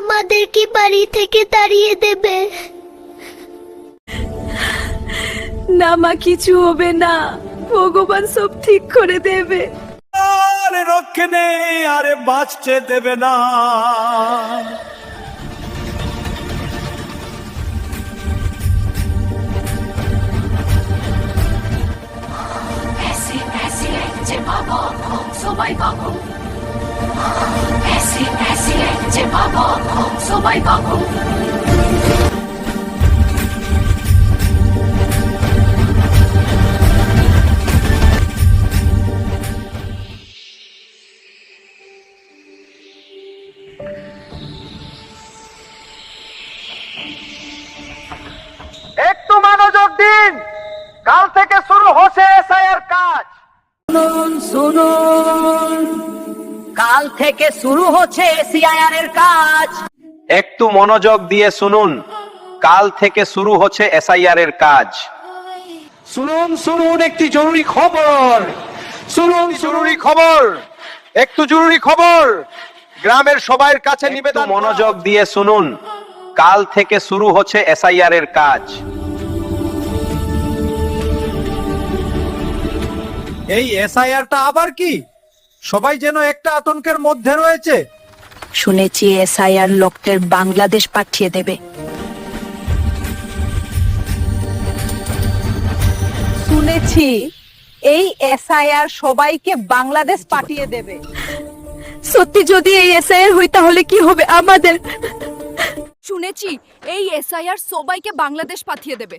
আমাদেরকে বাড়ি থেকে তাড়িয়ে দেবে। না মা কিছু হবে না। ভগবান সব ঠিক করে দেবে। আরে রক্ষে নেই আরে বাঁচতে দেবে না। এসে এসে একটু মনোযোগ দিন। কাল থেকে শুরু হচ্ছে এসআইআর কাজ। কাল থেকে শুরু হচ্ছে এসিআইআর এর কাজ। একটু মনোযোগ দিয়ে শুনুন। কাল থেকে শুরু হচ্ছে এসআইআর এর কাজ। শুনুন শুনুন একটি জরুরি খবর। শুনুন জরুরি খবর। একটু জরুরি খবর। গ্রামের সবাইয়ের কাছে নিবেদন মনোযোগ দিয়ে শুনুন। কাল থেকে শুরু হচ্ছে এসআইআর এর কাজ। এই এসআইআরটা আবার কি? সবাই যেন একটা আতঙ্কের মধ্যে রয়েছে। শুনেছি এসআইআর লোকদের বাংলাদেশ পাঠিয়ে দেবে। শুনেছি এই এসআইআর সবাইকে বাংলাদেশ পাঠিয়ে দেবে। সত্যি যদি এই এসআইআর হই তাহলে কি হবে আমাদের? শুনেছি এই এসআইআর সবাইকে বাংলাদেশ পাঠিয়ে দেবে।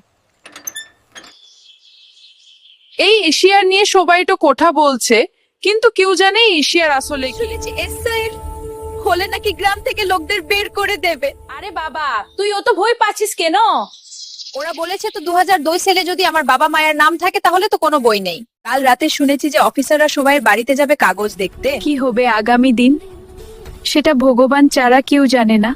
এই এশিয়ার নিয়ে সবাই তো কথা বলছে। কিন্তু কেউ জানে এশিয়ার আসলে কি। শুনেছি এসআইআর হলে নাকি গ্রাম থেকে লোকদের বের করে দেবে। আরে বাবা তুই অত ভয় পাচ্ছিস কেন? ওরা বলেছে তো দু হাজার দুই সালে যদি আমার বাবা মায়ের নাম থাকে তাহলে তো কোনো বই নেই। কাল রাতে শুনেছি যে অফিসাররা সবাই বাড়িতে যাবে কাগজ দেখতে। কি হবে আগামী দিন? সেটা ভগবান ছাড়া কেউ জানে না।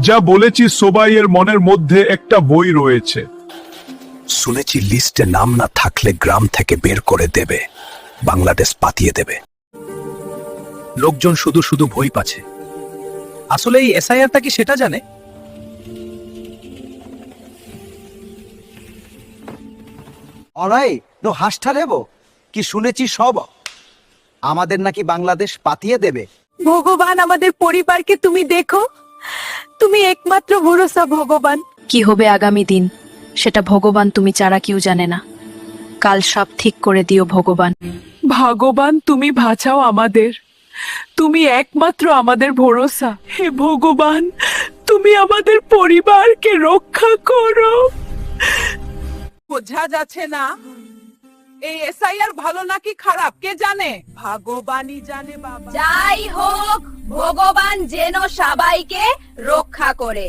যা বলেছি সবাইয়ের মনের মধ্যে একটা বই রয়েছে। শুনেছি লিস্টে নাম না থাকলে গ্রাম থেকে বের করে দেবে বাংলাদেশ পাতিয়ে দেবে। লোকজন শুধু শুধু ভয় পাচ্ছে। আসলে এই এসআইআরটা কি সেটা জানে? অনাই নো হাসটা দেব কি শুনেছি সব? আমাদের নাকি বাংলাদেশ পাতিয়ে দেবে। ভগবান আমাদের পরিবারকে তুমি দেখো। তুমি একমাত্র ভরসা ভগবান। কি হবে আগামী দিন? সেটা ভগবান তুমি ছাড়া কেউ জানে না। কাল সব ঠিক করে দিও ভগবান। ভগবান তুমি বাঁচাও আমাদের। তুমি একমাত্র আমাদের ভরসা। হে ভগবান তুমি আমাদের পরিবারকে রক্ষা করো। বোঝা যাচ্ছে না? এই এসআইআর ভালো নাকি খারাপ? কে জানে? ভগবানই জানে বাবা। যাই হোক ভগবান যেন সবাইকে রক্ষা করে।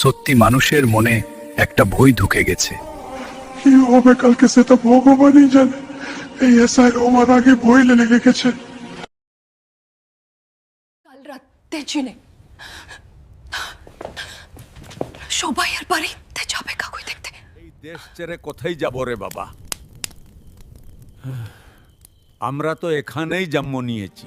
সত্যি মানুষের মনে একটা ভয় ঢুকে গেছে। কি হবে কালকে সেটা ভগবানই জানে। এই এসআই হওয়ার আগে বই লেগে গেছে। কাল রাতে চিনে সবাই আর বাড়িতে যাবে কাকুই দেখতে। এই দেশ ছেড়ে কোথায় যাব রে বাবা? আমরা তো এখানেই জন্ম নিয়েছি।